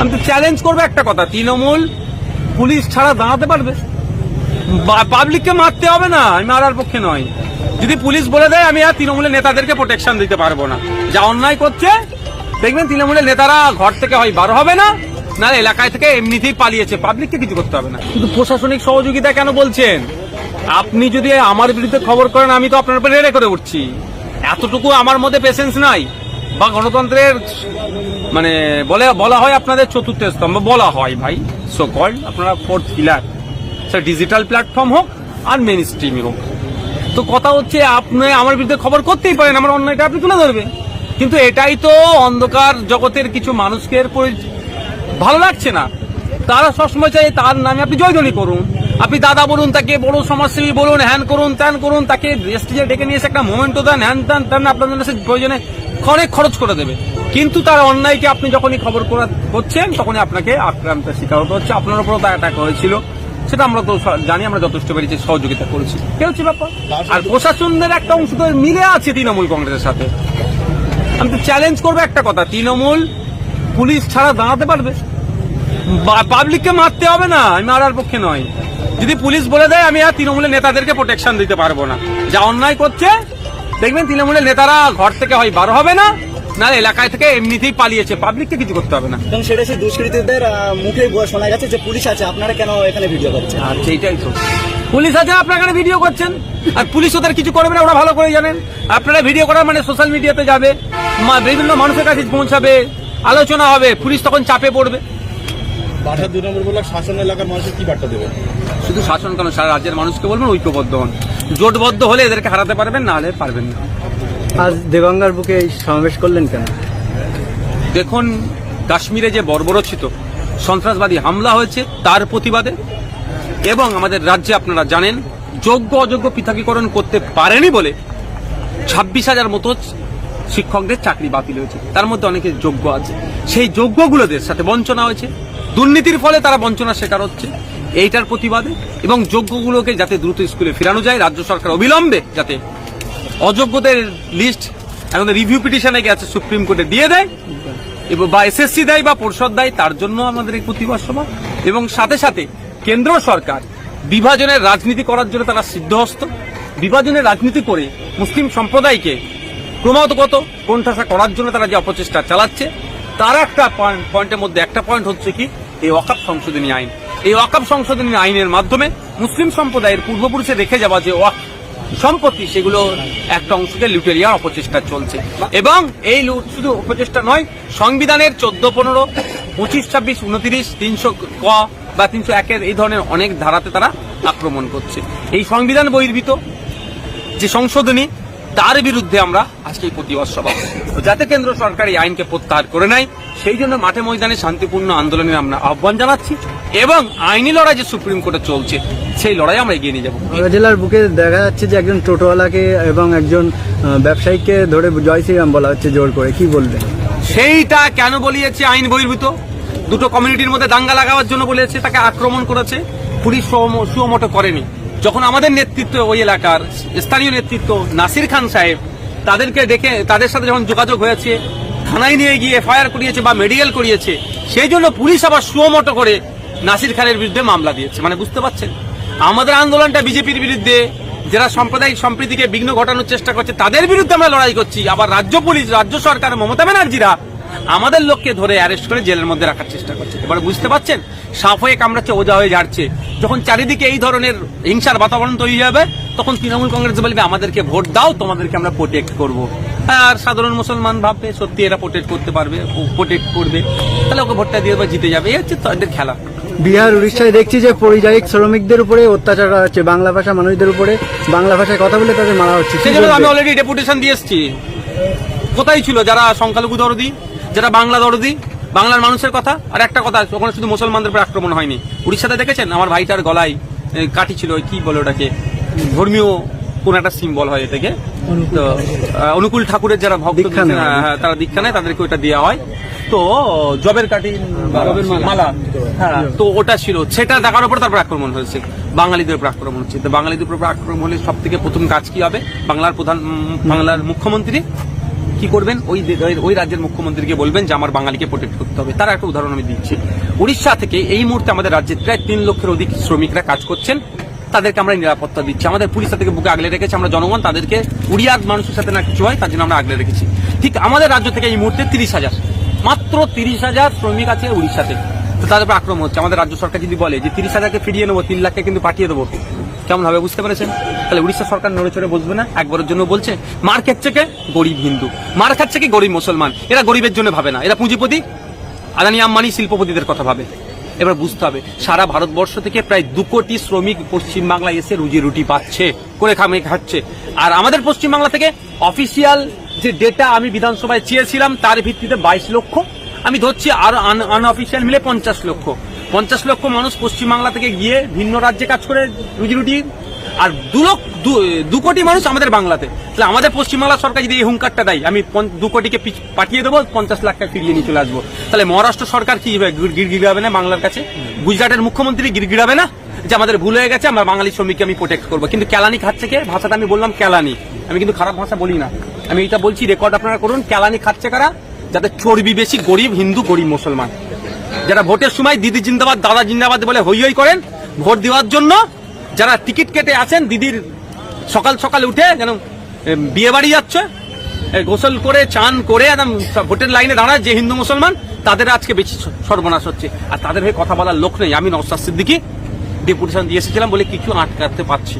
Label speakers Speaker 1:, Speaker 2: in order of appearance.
Speaker 1: আমি তো চ্যালেঞ্জ করব একটা কথা, তৃণমূল পুলিশ ছাড়া দাঁড়াতে পারবে? পাবলিককে মারতে হবে না, আমি মারার পক্ষে নয়। যদি পুলিশ বলে দেয়, আমি আর তৃণমূলের নেতাদেরকে প্রোটেকশন দিতে পারব না। যা অন্যায় করছে, দেখবেন তৃণমূলের নেতারা ঘর থেকে হয় বার হবে না না এলাকায় থেকে এমনিতেই পালিয়েছে। পাবলিককে কিছু করতে হবে না। কিন্তু প্রশাসনিক সহযোগিতা কেন বলছেন? আপনি যদি আমার বিরুদ্ধে খবর করেন, আমি তো আপনার উপরে রেড়ে করে উঠছি। এতটুকু আমার মধ্যে পেশেন্স নাই। বা গণতন্ত্রের মানে বলে বলা হয় আপনাদের চতুর্থ স্তম্ভ। বলা হয় ভাই। সো কল্ড আপনারা ফোর্থ পিলার সে ডিজিটাল প্ল্যাটফর্ম হোক আর মেন স্ট্রিমই হোক। তো কথা হচ্ছে, আপনি আমার বিরুদ্ধে খবর করতেই পারেন, আমার অন্যায়টা আপনি তুলে ধরবেন। কিন্তু এটাই তো অন্ধকার জগতের কিছু মানুষকে ভালো লাগছে না। তারা সবসময় চাই তার নামে আপনি জয়ধ্বনি করুন। আপনি দাদা বলুন, তাকে বড় সমাজসেবী বলুন, হ্যান করুন, ত্যান করুন, তাকে ডেকে নিয়ে এসে একটা মোমেন্টও দেন, হ্যান ত্যান ত্যান সে প্রয়োজনে অনেক খরচ করে দেবে। কিন্তু তার অন্যায়কে আপনি যখনই খবর করা করছেন, তখনই আপনাকে আক্রান্ত শিকার হতে হচ্ছে। আপনার উপরও তার অ্যাটাক হয়েছিল। সেটা আমরা তো জানি, আমরা যথেষ্ট পেরেছি সহযোগিতা করেছি। কে হচ্ছে ব্যাপার? আর প্রশাসনের একটা অংশ তো মিলে আছে তৃণমূল কংগ্রেসের সাথে। আমি তো চ্যালেঞ্জ করব একটা কথা, তৃণমূল পুলিশ ছাড়া দাঁড়াতে পারবে? পাবলিককে মারতে হবে না, আমি মারার পক্ষে নয়। যদি পুলিশ বলে দেয়, আমি আর তৃণমূলের নেতাদেরকে প্রোটেকশন দিতে পারব না। যা অন্যায় করছে দেখবেন তৃণমূলের নেতারা ঘর থেকে হয় বার হবে না না এলাকায় থেকে এমনিতেই পালিয়েছে। পাবলিককে কিছু করতে হবে না।
Speaker 2: এবং সেটা সেই দুষ্কৃতীদের মুখে শোনা গেছে যে পুলিশ আছে আপনারা কেন এখানে ভিডিও করছেন?
Speaker 1: আর সেইটাই তো। পুলিশ আছে আপনারা এখানে ভিডিও করছেন? আর পুলিশ ওদের কিছু করবে না ওরা ভালো করে জানেন। আপনারা ভিডিও করার মানে সোশ্যাল মিডিয়াতে যাবে। মা- বিভিন্ন মানুষের কাছে পৌঁছাবে আলোচনা হবে পুলিশ তখন চাপে পড়বে।
Speaker 3: বাসা দুই নম্বর ব্লক শাসন এলাকার মানুষের কি বার্তা দেবেন?
Speaker 1: শুধু শাসন কেন? সারা রাজ্যের মানুষকে বলবেন ঐক্যবদ্ধ হন। জোটবদ্ধ হলে এদেরকে হারাতে পারবেন না হলে পারবেন না।
Speaker 4: আজ দেগঙ্গার বুকে সমাবেশ করলেন কেন?
Speaker 1: দেখুন কাশ্মীরে যে বর্বরচিত সন্ত্রাসবাদী হামলা হয়েছে তার প্রতিবাদে। এবং আমাদের রাজ্যে আপনারা জানেন যোগ্য অযোগ্য পৃথকীকরণ করতে পারেনি বলে ছাব্বিশ হাজার মতো শিক্ষকদের চাকরি বাতিল হয়েছে। তার মধ্যে অনেকে যোগ্য আছে। সেই যোগ্যগুলোদের সাথে বঞ্চনা হয়েছে। দুর্নীতির ফলে তারা বঞ্চনার শিকার হচ্ছে। এইটার প্রতিবাদে এবং যোগ্যগুলোকে যাতে দ্রুত স্কুলে ফেরানো যায়, রাজ্য সরকার অবিলম্বে যাতে অযোগ্যদের লিস্ট আমাদের রিভিউ পিটিশনে গেছে সুপ্রিম কোর্টে দিয়ে দেয়, এবং বা এসএসসি দেয় বা পরিষদ দেয়, তার জন্য আমাদের এই প্রতিবাদ সভা। এবং সাথে সাথে কেন্দ্র সরকার বিভাজনের রাজনীতি করার জন্য তারা সিদ্ধহস্ত। বিভাজনের রাজনীতি করে মুসলিম সম্প্রদায়কে ক্রমাগত কোণঠাসা করার জন্য তারা যে অপচেষ্টা চালাচ্ছে, তার একটা পয়েন্ট পয়েন্টের মধ্যে একটা পয়েন্ট হচ্ছে কি, এই ওয়াকাপ সংশোধনী আইন। এই ওয়াকাপ সংশোধনী আইনের মাধ্যমে মুসলিম সম্প্রদায়ের পূর্বপুরুষে রেখে যাওয়া যে ওয়াক সম্পত্তি, সেগুলো একটা অংশকে লুটে নেওয়ার অপচেষ্টা চলছে। এবং এই লুট শুধু অপচেষ্টা নয়, সংবিধানের চোদ্দ, পনেরো, পঁচিশ, ছাব্বিশ, উনত্রিশ, তিনশো ক বা তিনশো একের এই ধরনের অনেক ধারাতে তারা আক্রমণ করছে। এই সংবিধান বহির্ভূত যে সংশোধনী তার বিরুদ্ধে আমরা আজকে এই প্রতিবাদ সভা যাতে কেন্দ্র সরকার এই আইনকে প্রত্যাহার করে নেয় সেই জন্য মাঠে ময়দানে শান্তিপূর্ণ আন্দোলনের আমরা আহ্বান জানাচ্ছি এবং আইনি লড়াই যে সুপ্রিম কোর্টে চলছে সেই লড়াই আমরা এগিয়ে নিয়ে যাব।
Speaker 4: জেলার বুকে দেখা যাচ্ছে যে একজন টোটোওয়ালাকে এবং একজন ব্যবসায়ীকে ধরে জয় শ্রীরাম বলা হচ্ছে জোর করে। কি বলবেন?
Speaker 1: সেইটা কেন বলিয়েছে আইন বহির্ভূত? দুটো কমিউনিটির মধ্যে দাঙ্গা লাগাবার জন্য বলেছে তাকে আক্রমণ করেছে। পুলিশ সুম- সুমোটো করেনি। যখন আমাদের নেতৃত্ব ওই এলাকার স্থানীয় নেতৃত্ব নাসির খান সাহেব, তাদেরকে ডেকে তাদের সাথে যখন যোগাযোগ হয়েছে, থানায় নিয়ে গিয়ে এফআইআর করিয়েছে বা মেডিকেল করিয়েছে, সেই জন্য পুলিশ আবার সুমোটো করে নাসির খানের বিরুদ্ধে মামলা দিয়েছে। মানে বুঝতে পারছেন? আমাদের আন্দোলনটা বিজেপির বিরুদ্ধে, যারা সাম্প্রদায়িক সম্প্রীতিকে বিঘ্ন ঘটানোর চেষ্টা করছে, তাদের বিরুদ্ধে আমরা লড়াই করছি। আবার রাজ্য পুলিশ, রাজ্য সরকার, মমতা ব্যানার্জিরা আমাদের লোককে ধরে অ্যারেস্ট করে জেলের মধ্যে রাখার চেষ্টা করছে। এবার বুঝতে পারছেন? সাপ হয়ে কামড়াচ্ছে ওজা হয়ে যাচ্ছে যখন চারিদিকে এই ধরনের হিংসার বাতাবরণ তৈরি হবে তখন তৃণমূল কংগ্রেস বলবে আমাদেরকে ভোট দাও তোমাদেরকে আমরা প্রোটেক্ট করব। আর সাধারণ মুসলমান ভাববে সত্যি এরা প্রোটেক্ট করতে পারবে প্রোটেক্ট করবে। তাহলে ওকে ভোটটা দিয়ে জিতে যাবে। এই হচ্ছে তাদের খেলা।
Speaker 4: বিহার উড়িষ্যায় দেখছি যে পরিযায়ী শ্রমিকদের উপরে অত্যাচার করা হচ্ছে। বাংলা ভাষা মানুষদের উপরে বাংলা ভাষায় কথা বলে তাদের মারা হচ্ছে।
Speaker 1: আমি অলরেডি ডেপুটেশন দিয়ে এসেছি। কোথায় ছিল? যারা সংখ্যালঘু দরদি? যারা বাংলা দরদি বাংলার মানুষের কথা আর একটা কথা ওখানে শুধু মুসলমানদের উপর আক্রমণ হয়নি। উড়িষ্যাতে দেখেছেন? আমার ভাইটার গলায় কাঠি ছিল কি বলে ওটাকে? ধর্মীয় কোন একটা সিম্বল হয় এটাকে। তো অনুকূল ঠাকুরের যারা ভক্ত হ্যাঁ, হ্যাঁ, তারা দীক্ষা নেয় তাদেরকে ওটা দেওয়া হয়। তো জবের কাঠি মালা। হ্যাঁ তো ওটা ছিল। সেটা দেখার উপর তারপর আক্রমণ হয়েছে। বাঙালিদের উপর আক্রমণ হচ্ছে। তো বাঙালিদের উপর আক্রমণ হলে সব থেকে প্রথম কাজ কি হবে? বাংলার প্রধান বাংলার মুখ্যমন্ত্রী কি করবেন? ওই ওই- রাজ্যের মুখ্যমন্ত্রীকে বলবেন যে আমার বাঙালিকে প্রোটেক্ট করতে হবে। তার একটা উদাহরণ আমি দিচ্ছি। উড়িষ্যা থেকে এই মুহূর্তে আমাদের রাজ্যে প্রায় তিন লক্ষের অধিক শ্রমিকরা কাজ করছেন। তাদেরকে আমরা নিরাপত্তা দিচ্ছি। আমাদের পুলিশ তাদেরকে বুকে আগলে রেখেছে। আমরা জনগণ তাদেরকে উড়িয়ার মানুষের সাথে না কিছু হয়, তার জন্য আমরা আগলে রেখেছি। ঠিক আমাদের রাজ্য থেকে এই মুহূর্তে তিরিশ হাজার। মাত্র তিরিশ হাজার শ্রমিক আছে উড়িষ্যাতে। তো তাদের উপর আক্রমণ হচ্ছে। আমাদের রাজ্য সরকার যদি বলে যে তিরিশ হাজারকে ফিরিয়ে নেব, তিন লাখকে কিন্তু পাঠিয়ে দেবো। কেমন হবে বুঝতে পেরেছেন? তাহলে উড়িষ্যা সরকার নড়ে চড়ে বসবে না? একবারের জন্য বলছে, মার খাচ্ছে কে? গরিব হিন্দু। মার খাচ্ছে কি? গরিব মুসলমান। এরা গরিবের জন্য ভাবে না। এরা পুঁজিপতি। আদানি আম্বানি শিল্পপতিদের কথা ভাবে। এবার বুঝতে হবে, সারা ভারতবর্ষ থেকে প্রায় দু কোটি শ্রমিক পশ্চিমবাংলায় এসে রুজি রুটি পাচ্ছে, করে খামে খাচ্ছে। আর আমাদের পশ্চিমবাংলা থেকে অফিসিয়াল যে ডেটা আমি বিধানসভায় চেয়েছিলাম, তার ভিত্তিতে বাইশ লক্ষ। আমি ধরছি আর আনঅফিসিয়াল মিলে পঞ্চাশ লক্ষ। পঞ্চাশ লক্ষ মানুষ পশ্চিমবাংলা থেকে গিয়ে ভিন্ন রাজ্যে কাজ করে রুজি রুটি, আর দু দু- কোটি মানুষ আমাদের বাংলাতে। তাহলে আমাদের পশ্চিমবাংলা সরকার যদি এই হুঙ্কারটা দেয়, আমি দু কোটিকে পাঠিয়ে দেবো, পঞ্চাশ লাখ টাকা ফিরিয়ে নিয়ে চলে আসব। তাহলে মহারাষ্ট্র সরকার কি গিড়গিড়াবে না বাংলার কাছে? গুজরাটের মুখ্যমন্ত্রী গিড়গিড়াবে না? যে আমাদের ভুল হয়ে গেছে, আমার বাঙালি শ্রমিককে আমি প্রোটেক্ট করব। কিন্তু ক্যালানি খাচ্ছে কে? ভাষাটা আমি বললাম ক্যালানি আমি কিন্তু খারাপ ভাষা বলি না। আমি এটা বলছি রেকর্ড আপনারা করুন ক্যালানি খাচ্ছে কারা? যাদের চর্বি বেশি, গরিব, হিন্দু, গরিব, মুসলমান। যারা ভোটের সময় দিদি জিন্দাবাদ, দাদা জিন্দাবাদ বলে হই হই করেন, ভোট দেওয়ার জন্য যারা টিকিট কেটে আছেন, দিদির সকাল সকাল উঠে যেন বিয়ে বাড়ি যাচ্ছে গোসল করে, চান করে, একদম ভোটের লাইনে দাঁড়ায় যে হিন্দু মুসলমান, তাদের আজকে বেশি সর্বনাশ হচ্ছে। আর তাদের হয়ে কথা বলার লোক নেই। আমি নওসাদ সিদ্দিকি, ডেপুটেশন দিয়ে এসেছিলাম বলে কিছু আটকাতে পারছি